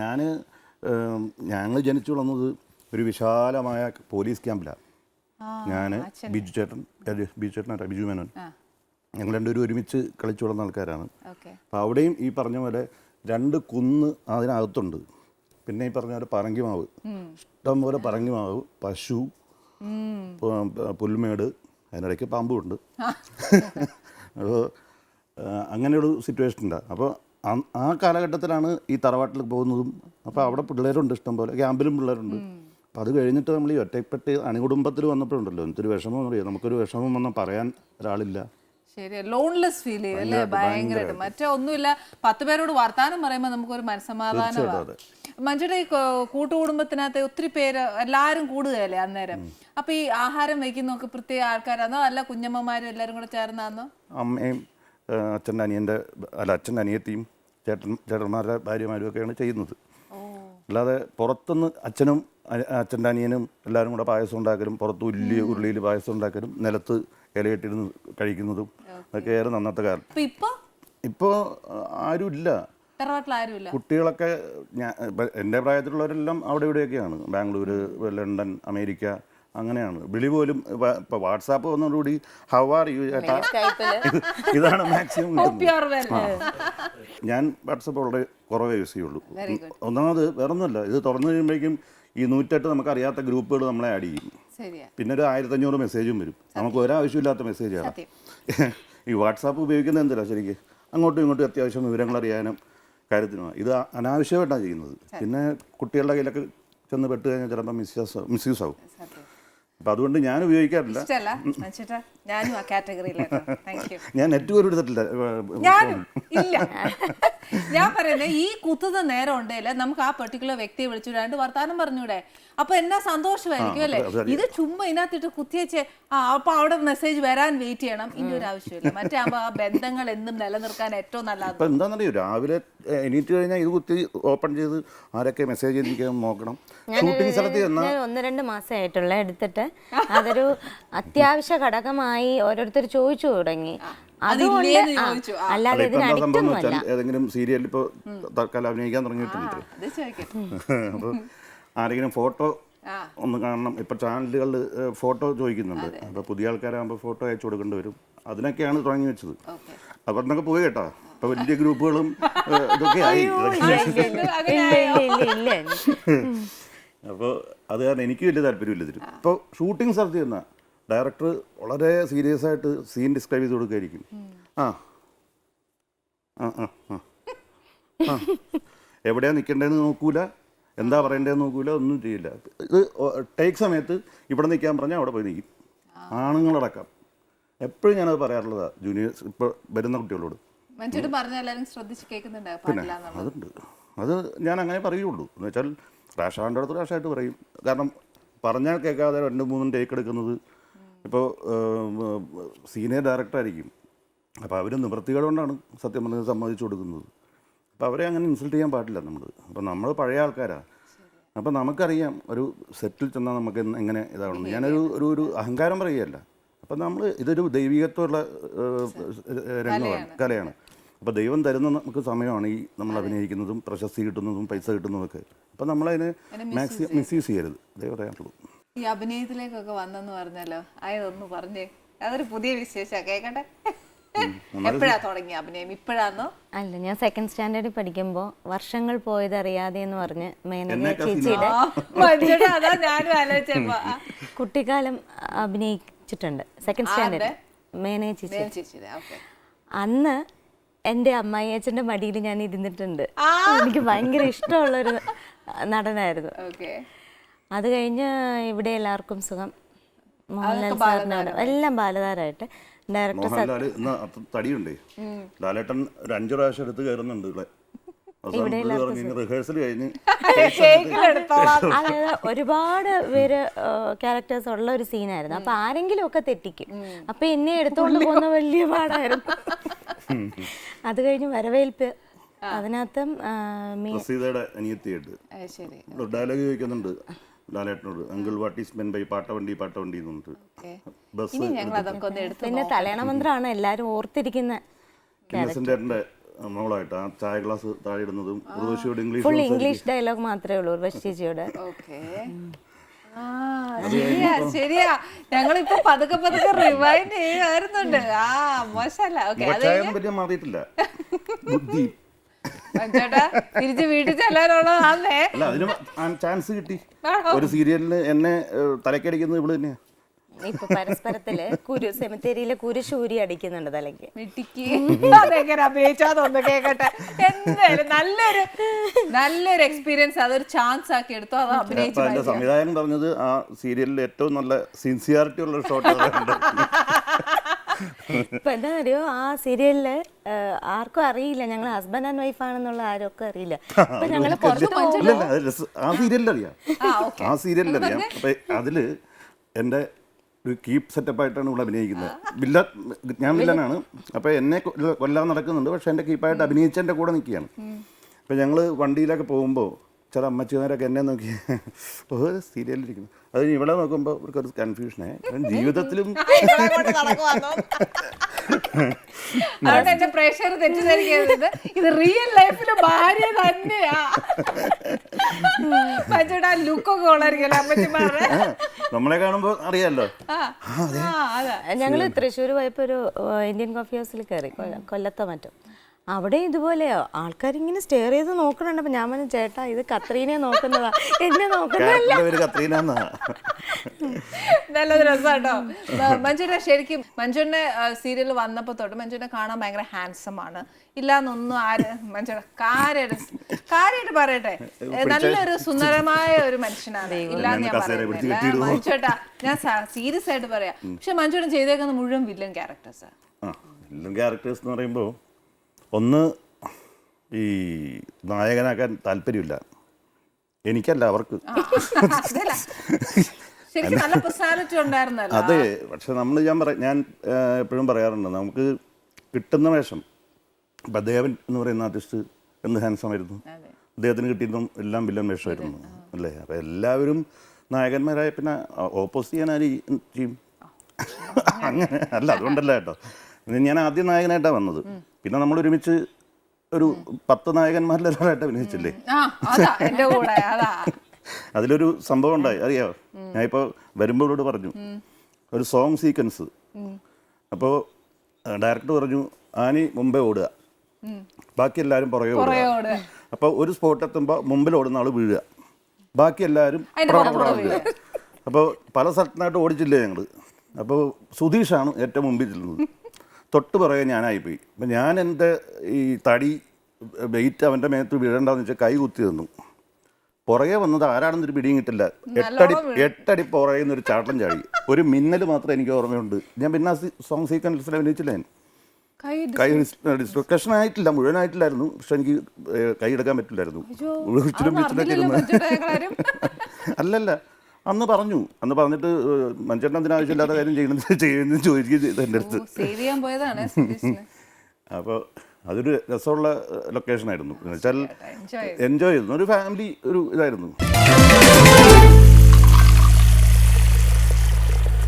ഞാൻ ഞങ്ങൾ ജനിച്ചു വളർന്നത് ഒരു വിശാലമായ പോലീസ് ക്യാമ്പിലാണ് ഞാൻ ബിജു ചേട്ടൻ ബിജു ചേട്ടൻ ബിജു മേനോൻ. ഞങ്ങൾ രണ്ടുപേരും ഒരുമിച്ച് കളിച്ചു വളർന്ന ആൾക്കാരാണ്. അപ്പോൾ അവിടെയും ഈ പറഞ്ഞ പോലെ രണ്ട് കുന്ന് അതിനകത്തുണ്ട്. പിന്നെ ഈ പറഞ്ഞ പോലെ പറങ്കിമാവ് ഇഷ്ടം പോലെ പറങ്കിമാവ് പശു പുൽമേട് അതിനിടയ്ക്ക് പാമ്പും ഉണ്ട് അപ്പോൾ അങ്ങനെയൊരു സിറ്റുവേഷൻ ഉണ്ടാകും അപ്പോൾ ആ- കാലഘട്ടത്തിലാണ് ഈ തറവാട്ടിൽ പോകുന്നതും. അപ്പോൾ അവിടെ പിള്ളേരുണ്ട് ഇഷ്ടം പോലെ ക്യാമ്പിലും പിള്ളേരുണ്ട്. അപ്പോൾ അത് കഴിഞ്ഞിട്ട് നമ്മൾ ഈ ഒറ്റപ്പെട്ട് അണികുടുംബത്തിൽ വന്നപ്പോഴുണ്ടല്ലോ. എന്തൊരു വിഷമം പറയാം നമുക്കൊരു വിഷമം വന്നാൽ പറയാൻ ഒരാളില്ല. ശരി ലോൺലെസ് ഫീൽ ചെയ്യും അല്ലേ? ഭയങ്കരമായിട്ട് മറ്റേ ഒന്നുമില്ല. പത്ത് പേരോട് വർത്താനം പറയുമ്പോൾ നമുക്കൊരു മനസ്സമാധാനമാണ് മഞ്ജുടെ ഈ കൂട്ടുകുടുംബത്തിനകത്ത് ഒത്തിരി പേര് എല്ലാവരും കൂടുകയല്ലേ അന്നേരം? അപ്പൊ ഈ ആഹാരം വയ്ക്കുന്നൊക്കെ പ്രത്യേക ആൾക്കാരാണോ അല്ല കുഞ്ഞമ്മമാരും എല്ലാരും കൂടെ ചേർന്നാന്നോ? അമ്മയും അച്ഛന്റെ അനിയന്റെ അല്ല അച്ഛന്റെ അനിയത്തിയും ചേട്ടൻ ചേട്ടന്മാരുടെ ഭാര്യമാരും ഒക്കെയാണ് ചെയ്യുന്നത് അല്ലാതെ പുറത്തുനിന്ന് അച്ഛനും അച്ഛന്റെ അനിയനും എല്ലാവരും കൂടെ പായസം ഉണ്ടാക്കലും പുറത്ത് ഉല്ലി ഉരുളിയിൽ പായസം ഉണ്ടാക്കലും നിലത്ത് ഇലയിട്ടിരുന്ന് കഴിക്കുന്നതും അതൊക്കെ അന്നത്തെ കാലം. അപ്പൊ ഇപ്പൊ? ഇപ്പോൾ ആരുമില്ല. കുട്ടികളൊക്കെ ഞാൻ എന്റെ പ്രായത്തിലുള്ളവരെല്ലാം അവിടെ ഇവിടെയൊക്കെയാണ്. ബാംഗ്ലൂർ ലണ്ടൻ അമേരിക്ക അങ്ങനെയാണ്. വിളി പോലും ഇപ്പോൾ വാട്സാപ്പ് വന്നതോടുകൂടി ഹൗ ആർ യു ചേട്ടാ ഇതാണ് മാക്സിമം കിട്ടുന്നത്. ഞാൻ വാട്സപ്പ് വളരെ കുറവേ യൂസ് ചെയ്യുള്ളൂ. ഒന്നാമത് വേറൊന്നുമല്ല ഇത് തുറന്നു കഴിയുമ്പോഴേക്കും ഈ നൂറ്റെട്ട് നമുക്ക് അറിയാത്ത ഗ്രൂപ്പുകൾ നമ്മളെ ആഡ് ചെയ്യും. ശരിയാ. പിന്നെ ഒരു ആയിരത്തഞ്ഞൂറ് മെസ്സേജും വരും. നമുക്ക് ഒരാവശ്യമില്ലാത്ത മെസ്സേജാണ്. ഈ വാട്സാപ്പ് ഉപയോഗിക്കുന്നത് എന്തിനാ ശരിക്ക്? അങ്ങോട്ടും ഇങ്ങോട്ടും അത്യാവശ്യം വിവരങ്ങൾ അറിയാനും കാര്യത്തിനുമാണ്. ഇത് അനാവശ്യമായിട്ടാണ് ചെയ്യുന്നത്. പിന്നെ കുട്ടികളുടെ കയ്യിലൊക്കെ ചെന്ന് പെട്ട് കഴിഞ്ഞാൽ ചിലപ്പോൾ മിസ്യൂസ് മിസ്യൂസ് ആവും. അപ്പം അതുകൊണ്ട് ഞാൻ ഉപയോഗിക്കാറില്ല. ഞാനും ആ കാറ്റഗറിയിലാണ് താങ്ക് യു ഞാൻ നെറ്റ് പോലും എടുത്തിട്ടില്ല. ഞാനും ഇല്ല. ഞാൻ പറയുന്നത് ഈ കുത്തുന്ന നേരം ഉണ്ടല്ല നമുക്ക് ആ പെർട്ടിക്കുലർ വ്യക്തിയെ വിളിച്ചു രണ്ട് വർത്താനം പറഞ്ഞൂടെ. അപ്പൊ എന്നാ സന്തോഷമായിരിക്കും അല്ലേ? ഇത് ചുമ്മാ ഇതിനകത്തിട്ട് കുത്തിയച്ച് ആ അപ്പൊ അവിടെ മെസ്സേജ് വരാൻ വെയിറ്റ് ചെയ്യണം. ഇനി ഒരു ആവശ്യമില്ല. മറ്റേ ആ ബന്ധങ്ങൾ എന്നും നിലനിർത്താൻ ഏറ്റവും നല്ലത്. ഇപ്പം എന്താണെന്നറിയോ? രാവിലെ എണീറ്റ് കഴിഞ്ഞാൽ ഇത് കുത്തി ഓപ്പൺ ചെയ്ത് ആരൊക്കെ മെസ്സേജ് ചെയ്തിരിക്കാൻ നോക്കണം. ഷൂട്ടിംഗ് സ്ഥലത്ത് ഒന്ന് രണ്ട് മാസമായിട്ടുള്ള എടുത്തിട്ട്. അതൊരു അത്യാവശ്യ ഘടകമായി ഓരോരുത്തർ ചോദിച്ചു തുടങ്ങി. അതുകൊണ്ട്. അല്ലാതെ അല്ല ഇപ്പം ഇതിന് അഡിക്റ്റൊന്നുമല്ല. വെച്ചാൽ ഏതെങ്കിലും സീരിയലിൽ ഇപ്പോൾ തൽക്കാലം അഭിനയിക്കാൻ തുടങ്ങിയിട്ടുണ്ട്. അപ്പോൾ ആരെങ്കിലും ഫോട്ടോ ഒന്ന് കാണണം. ഇപ്പോൾ ചാനലുകളിൽ ഫോട്ടോ ചോദിക്കുന്നുണ്ട്. അപ്പോൾ പുതിയ ആൾക്കാരാകുമ്പോൾ ഫോട്ടോ അയച്ചു കൊടുക്കേണ്ടി വരും. അതിനൊക്കെയാണ് തുടങ്ങി വെച്ചത്. അപ്പോൾ എന്നൊക്കെ പോയി കേട്ടോ. ഇപ്പോൾ വലിയ ഗ്രൂപ്പുകളും ഇതൊക്കെ ആയി. അപ്പോൾ അത് കാരണം എനിക്ക് വലിയ താല്പര്യമില്ല ഇതിൽ ഇപ്പോൾ ഷൂട്ടിംഗ് സ്ഥലത്ത് ചെന്ന ഡയറക്ടർ വളരെ സീരിയസ് ആയിട്ട് സീൻ ഡിസ്ക്രൈബ് ചെയ്ത് കൊടുക്കുകയായിരിക്കും ആ. ആ ആ ആ. ആ. എവിടെയാ നിൽക്കേണ്ടതെന്ന് നോക്കൂല എന്താ പറയേണ്ടതെന്ന് നോക്കൂല ഒന്നും ചെയ്യില്ല. ഇത് ടേക്ക് സമയത്ത് ഇവിടെ നിൽക്കാൻ പറഞ്ഞാൽ അവിടെ പോയി നിൽക്കും ആണുങ്ങളടക്കം. എപ്പോഴും ഞാനത് പറയാറുള്ളതാണ് ജൂനിയേഴ്സ് ഇപ്പോൾ വരുന്ന കുട്ടികളോട്. പിന്നെ അതുണ്ട്. അത് ഞാൻ അങ്ങനെ പറയുള്ളൂ. എന്ന് വെച്ചാൽ റാഷാന്റെ അടുത്ത് റാഷായിട്ട് പറയും. കാരണം പറഞ്ഞാൽ കേൾക്കാതെ രണ്ട് മൂന്നും ടേക്ക് എടുക്കുന്നത് ഇപ്പോൾ സീനിയർ ഡയറക്ടർ ആയിരിക്കും അപ്പോൾ അവർ നിവൃത്തികളുകൊണ്ടാണ് സത്യം പറഞ്ഞത് സമ്മതിച്ചു കൊടുക്കുന്നത്. അപ്പോൾ അവരെ അങ്ങനെ ഇൻസൾട്ട് ചെയ്യാൻ പാടില്ല നമ്മൾ അപ്പോൾ നമ്മൾ പഴയ ആൾക്കാരാണ് അപ്പോൾ നമുക്കറിയാം ഒരു സെറ്റിൽ ചെന്നാൽ നമുക്ക് എങ്ങനെ ഇതാവണം. ഞാനൊരു ഒരു ഒരു അഹങ്കാരം പറയുകയല്ല. അപ്പം നമ്മൾ ഇതൊരു ദൈവികത്വമുള്ള രംഗമാണ് കലയാണ്. അപ്പോൾ ദൈവം തരുന്ന നമുക്ക് സമയമാണ് ഈ നമ്മൾ അഭിനയിക്കുന്നതും പ്രശസ്തി കിട്ടുന്നതും പൈസ കിട്ടുന്നതും ഒക്കെ. അപ്പം നമ്മളതിനെ മാക്സിമം മിസ്യൂസ് ചെയ്യരുത്. ദൈവം പറയാനുള്ളൂ ഈ അഭിനയത്തിലേക്കൊക്കെ വന്നെന്ന് പറഞ്ഞല്ലോ. അതൊന്ന് പറഞ്ഞേ. അതൊരു പുതിയ വിശേഷ കേക്കട്ടെ എപ്പോഴാ തുടങ്ങി അഭിനയം? ഇപ്പോഴാന്നോ? അല്ല ഞാൻ സെക്കൻഡ് സ്റ്റാൻഡേർഡിൽ പഠിക്കുമ്പോൾ വർഷങ്ങൾ പോയതറിയാതെ എന്ന് പറഞ്ഞ് മേനക ചേച്ചിയുടെ കുട്ടിക്കാലം അഭിനയിച്ചിട്ടുണ്ട് സെക്കൻഡ് സ്റ്റാൻഡേർഡ് മേനക ചേച്ചി. അന്ന് എന്റെ അമ്മായി അച്ഛന്റെ മടിയിൽ ഞാൻ ഇരുന്നിട്ടുണ്ട്. എനിക്ക് ഭയങ്കര ഇഷ്ടമുള്ളൊരു നടനായിരുന്നു. ഓക്കെ. അത് കഴിഞ്ഞ് ഇവിടെ എല്ലാവർക്കും സുഖം. മോഹൻലാൽ സാറിനോട് എല്ലാം ബാലതാരായിട്ട്. ഡയറക്ടർ മോഹൻലാൽ ഇന്ന് അത്ര തടിയുണ്ടേ. ലാലേട്ടൻ ഒരു അഞ്ചു പ്രാവശ്യം എടുത്ത് കയറുന്നുണ്ട് ഇവിടെ. റിഹേഴ്സൽ കഴിഞ്ഞ് അതായത് ഒരുപാട് പേര് ക്യാരക്ടേഴ്സ് ഉള്ള ഒരു സീനായിരുന്നു അപ്പൊ ആരെങ്കിലും ഒക്കെ തെറ്റിക്കും അപ്പൊ എന്നെ എടുത്തോണ്ട് പോകുന്ന വലിയ പാടായിരുന്നു. അത് കഴിഞ്ഞ് വരവേൽപ്പ്. അതിനകത്തും ഡയലോഗ് ചോദിക്കുന്നുണ്ട്. ലാലേട്ടനോട്. Uncle what is meant by പാട്ടവണ്ടി പാട്ടവണ്ടി എന്ന് പറഞ്ഞിട്ട് ബസ് ഇനി ഞങ്ങൾ അതൊക്കെ എടുത്ത് പിന്നെ തലയണ മന്ത്രമാണ് എല്ലാരും ഓർത്തിരിക്കുന്ന. ഏട്ടന്റെ മോളായിട്ട് ആ ചായ ഗ്ലാസ് താഴെ ഇടുന്നതും ഉർവശിയോട് ഇംഗ്ലീഷ് ഫുൾ ഇംഗ്ലീഷ് ഡയലോഗ് മാത്രമേ ഉള്ളൂ ഉർവശി ഓക്കേ. ആ ശരിയാ ശരിയാ. ഞങ്ങളിപ്പോ പതുക്കെ പതുക്കെ റിവൈൻഡ് ചെയ്യുമായിരുന്നുണ്ട് ആ മോശമല്ല. ഓക്കെ മാറിയിട്ടില്ല. ബുദ്ധി. തിരിച്ച് വീട്ടിൽ ചെല്ലാനുള്ളതാന്നേ അല്ല അതിന് ചാൻസ് കിട്ടി. ഒരു സീരിയലിന് എന്നെ തലക്കടിക്കുന്നത് ഇവിടെ തന്നെയാ. ഇപ്പൊ പരസ്പരത്തിൽ കുരു സെമിത്തേരിയിലെ കുരുശൂരി അടിക്കുന്നുണ്ട് തലയ്ക്ക്. അതെങ്ങനെ അഭിനയിച്ചാന്നൊന്ന് കേക്കട്ടെ. എന്തായാലും നല്ലൊരു നല്ലൊരു എക്സ്പീരിയൻസ് അതൊരു ചാൻസ് ആക്കി എടുത്തു അത് അഭിനയിച്ചു സംവിധായകൻ പറഞ്ഞത് ആ സീരിയലിൽ ഏറ്റവും നല്ല സിൻസിയാരിറ്റി ഉള്ള ഷോട്ട് ഇപ്പൊ എന്താ അറിയോ ആ സീരിയലിൽ ആർക്കും അറിയില്ല. ഞങ്ങൾ ഹസ്ബൻഡ് ആൻഡ് വൈഫ് ആണെന്നുള്ള ആരൊക്കെ അറിയില്ല. അപ്പൊ ഞങ്ങൾ പുറത്ത് ആ സീരിയലിൽ അറിയാം ആ ഓക്കെ. ആ സീരിയലിൽ അറിയാം അപ്പൊ അതിൽ എന്റെ ഒരു കീപ് സെറ്റപ്പ് ആയിട്ടാണ് ഇവിടെ അഭിനയിക്കുന്നത്. വില്ല ഞാൻ വില്ലനാണ്. അപ്പൊ എന്നെ കൊല്ല- കൊല്ലാൻ നടക്കുന്നുണ്ട്. പക്ഷെ എന്റെ കീപ്പായിട്ട് അഭിനയിച്ചെന്റെ കൂടെ നിൽക്കുകയാണ്. അപ്പൊ ഞങ്ങൾ വണ്ടിയിലൊക്കെ പോകുമ്പോൾ ചില അമ്മച്ചിമാരൊക്കെ എന്നെ നോക്കി ഓ സീരിയലിരിക്കുന്നു അത് ഇവിടെ നോക്കുമ്പോൾ ഇവർക്കൊരു കൺഫ്യൂഷനെ ജീവിതത്തിലും അതുകൊണ്ട് എന്റെ പ്രേക്ഷകർ തെറ്റിദ്ധരിക്കരുത്. ഇത് റിയൽ ലൈഫിലെ ഭാര്യ തന്നെയാ. മറ്റേടാ ലുക്കൊക്കെ ഉള്ളായിരിക്കല്ലോ അമ്മച്ചിമാരുടെ നമ്മളെ കാണുമ്പോൾ അറിയാലോ. ആ ആ, അതാ. തൃശ്ശൂർ പോയപ്പോ ഒരു ഇന്ത്യൻ കോഫി ഹൗസിൽ കയറി കൊല്ല- കൊല്ലത്തോ മറ്റോ. അവിടെ ഇതുപോലെയോ ആൾക്കാരിങ്ങനെ സ്റ്റെയർ ചെയ്ത് നോക്കണുണ്ട്. അപ്പൊ ഞാൻ പറഞ്ഞു ചേട്ടാ ഇത് കത്രീനെ നോക്കുന്നതാ. എന്നെ നോക്കുന്നതല്ല. നല്ല രസാട്ടോ. രസമാട്ടോ ശരിക്കും മഞ്ജുനെ സീരിയൽ വന്നപ്പോ തൊട്ട് മഞ്ജുനെ കാണാൻ ഭയങ്കര ഹാൻസം ആണ്. ഇല്ലാന്നൊന്നും ആര് മഞ്ജു കാര്യമായിട്ട് കാര്യമായിട്ട് പറയട്ടെ. നല്ലൊരു സുന്ദരമായ ഒരു മനുഷ്യനാണ്. ഇല്ലാന്ന് ഞാൻ പറയുന്നില്ല മഞ്ജുട്ടാ ഞാൻ സീരിയസ് ആയിട്ട് പറയാം. പക്ഷെ മഞ്ജുനെ ചെയ്തേക്കുന്ന മുഴുവൻ വില്ലൻ ക്യാരക്ടേഴ്സ് വില്ലൻ ക്യാരക്ടേഴ്സ് എന്ന് പറയുമ്പോൾ ഒന്ന് ഈ നായകനാക്കാൻ താല്പര്യമില്ല. എനിക്കല്ല അവർക്ക്. അതെ പക്ഷെ നമ്മൾ ഞാൻ പറ ഞാൻ എപ്പോഴും പറയാറുണ്ട് നമുക്ക് കിട്ടുന്ന വേഷം ഇപ്പം ദേവൻ എന്ന് പറയുന്ന ആർട്ടിസ്റ്റ് എന്ത് ഹാൻസം ആയിരുന്നു. അദ്ദേഹത്തിന് കിട്ടിയതും എല്ലാം വില്ലൻ വേഷമായിരുന്നു അല്ലേ? അപ്പം എല്ലാവരും നായകന്മാരായ പിന്നെ ഓപ്പോസ് ചെയ്യാൻ ആര് ചെയ്യും- അങ്ങനെ അല്ല അതുകൊണ്ടല്ല കേട്ടോ. ഞാൻ ആദ്യം നായകനായിട്ടാണ് വന്നത്. പിന്നെ നമ്മൾ ഒരുമിച്ച് ഒരു പത്ത് നായകന്മാരിൽ ഒരാളായിട്ട് അഭിനയിച്ചില്ലേ? അതിലൊരു സംഭവം ഉണ്ടായി. അറിയാമോ ഞാൻ ഇപ്പോൾ വരുമ്പോഴോട് പറഞ്ഞു ഒരു സോങ് സീക്വൻസ്. അപ്പോൾ ഡയറക്ടർ പറഞ്ഞു ആനി മുമ്പേ ഓടുക. ബാക്കി എല്ലാവരും പുറകെ ഓടുക. അപ്പോൾ ഒരു സ്പോട്ട് എത്തുമ്പോൾ മുമ്പിൽ ഓടുന്ന ആൾ വീഴുക. ബാക്കി എല്ലാവരും വീഴുക. അപ്പോൾ പല സ്ഥലത്തിനായിട്ട് ഓടിച്ചില്ലേ ഞങ്ങൾ അപ്പോൾ സുധീഷാണ് ഏറ്റവും മുമ്പിൽ ചെല്ലുന്നത്. തൊട്ട് പുറകെ ഞാനായിപ്പോയി. അപ്പം ഞാൻ എന്റെ ഈ തടി വെയിറ്റ് അവന്റെ മേത്ത് വീഴണ്ടെന്ന് വെച്ചാൽ കൈ കുത്തി തന്നു പുറകെ വന്നത് ആരാണെന്നൊരു പിടിയും കിട്ടില്ല. എട്ടടി എട്ടടി പുറകെ നിന്നൊരു ചാട്ടം ചാടി. ഒരു മിന്നൽ മാത്രം എനിക്ക് ഓർമ്മയുണ്ട്. ഞാൻ പിന്നെ ആ സോങ് സീക്വൻസിൽ അഭിനയിച്ചില്ല ഞാൻ. കൈ ഡിസ്ലൊക്കേഷൻ ആയിട്ടില്ല മുഴുവനായിട്ടില്ലായിരുന്നു. പക്ഷെ എനിക്ക് കൈ എടുക്കാൻ പറ്റില്ലായിരുന്നു. അല്ലല്ല. അന്ന് പറഞ്ഞു. അന്ന് പറഞ്ഞിട്ട് മഞ്ചേട്ടൻ എന്തിനാ ആവശ്യമില്ലാത്ത കാര്യം ചെയ്യണം ചെയ്യുന്നു ചോദിക്കുകയും ചെയ്തു എന്റെ അടുത്ത്. ചെയ്യാൻ പോയതാണ് സുധീഷിന്. അപ്പോൾ അതൊരു രസമുള്ള ലൊക്കേഷൻ ആയിരുന്നു. എന്ന് വെച്ചാൽ എൻജോയ് എൻജോയ് ചെയ്തു. ഒരു ഫാമിലി ഒരു ഇതായിരുന്നു.